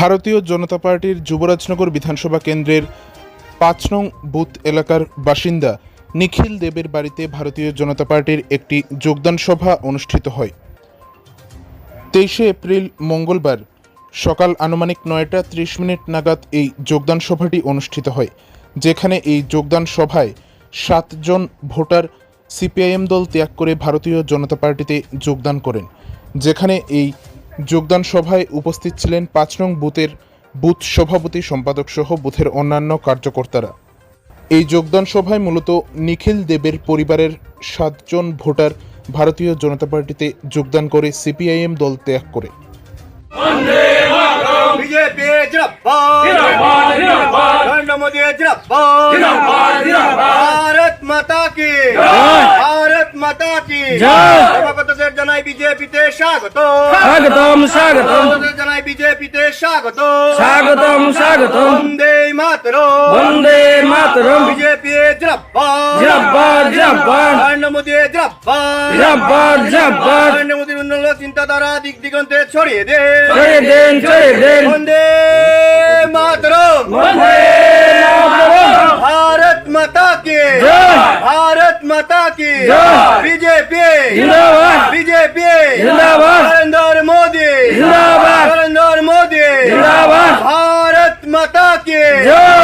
ভারতীয় জনতা পার্টির যুবরাজনগর বিধানসভা কেন্দ্রের পাঁচ নং বুথ এলাকার বাসিন্দা নিখিল দেবের বাড়িতে ভারতীয় জনতা পার্টির একটি যোগদান সভা অনুষ্ঠিত হয়। তেইশে এপ্রিল মঙ্গলবার সকাল আনুমানিক নয়টা ত্রিশ মিনিট নাগাদ এই যোগদান সভাটি অনুষ্ঠিত হয়, যেখানে এই যোগদান সভায় সাতজন ভোটার সিপিআইএম দল ত্যাগ করে ভারতীয় জনতা পার্টিতে যোগদান করেন, যেখানে এই যোগদান সভায় উপস্থিত ছিলেন পাঁচ নং বুথের বুথ সভাপতি সম্পাদক সহ বুথের অন্যান্য কার্যকর্তারা। এই যোগদান সভায় মূলত নিখিল দেবের পরিবারের সাতজন ভোটার ভারতীয় জনতা পার্টিতে যোগদান করে সিপিআইএম দল ত্যাগ করে। ভারত মাতা কি? ভারত মাতা কি? জানাই বিজেপিতে স্বাগত স্বাগতম স্বাগতম সভাপতিদের জানাই বিজেপিতে স্বাগত স্বাগতম স্বাগতম বন্দে মাতরম বন্দে মাতরম বিজেপি জিরাবাদ জিরাবাদ জিরাবাদ নরেন্দ্র মোদী জিরাবাদ জিরাবাদ জিরাবাদ নরেন্দ্র মোদীর উন্নয়ন চিন্তাধারা দিক দিগন্তে ছড়িয়ে দে ছড়িয়ে দেন ছড়িয়ে দেন বন্দে মাতরম বন্দে মাতরম भारत माता की जय। भारत माता की जय। बीजेपी जिंदाबाद बीजेपी जिंदाबाद नरेंद्र मोदी जिंदाबाद नरेंद्र मोदी जिंदाबाद भारत माता की जय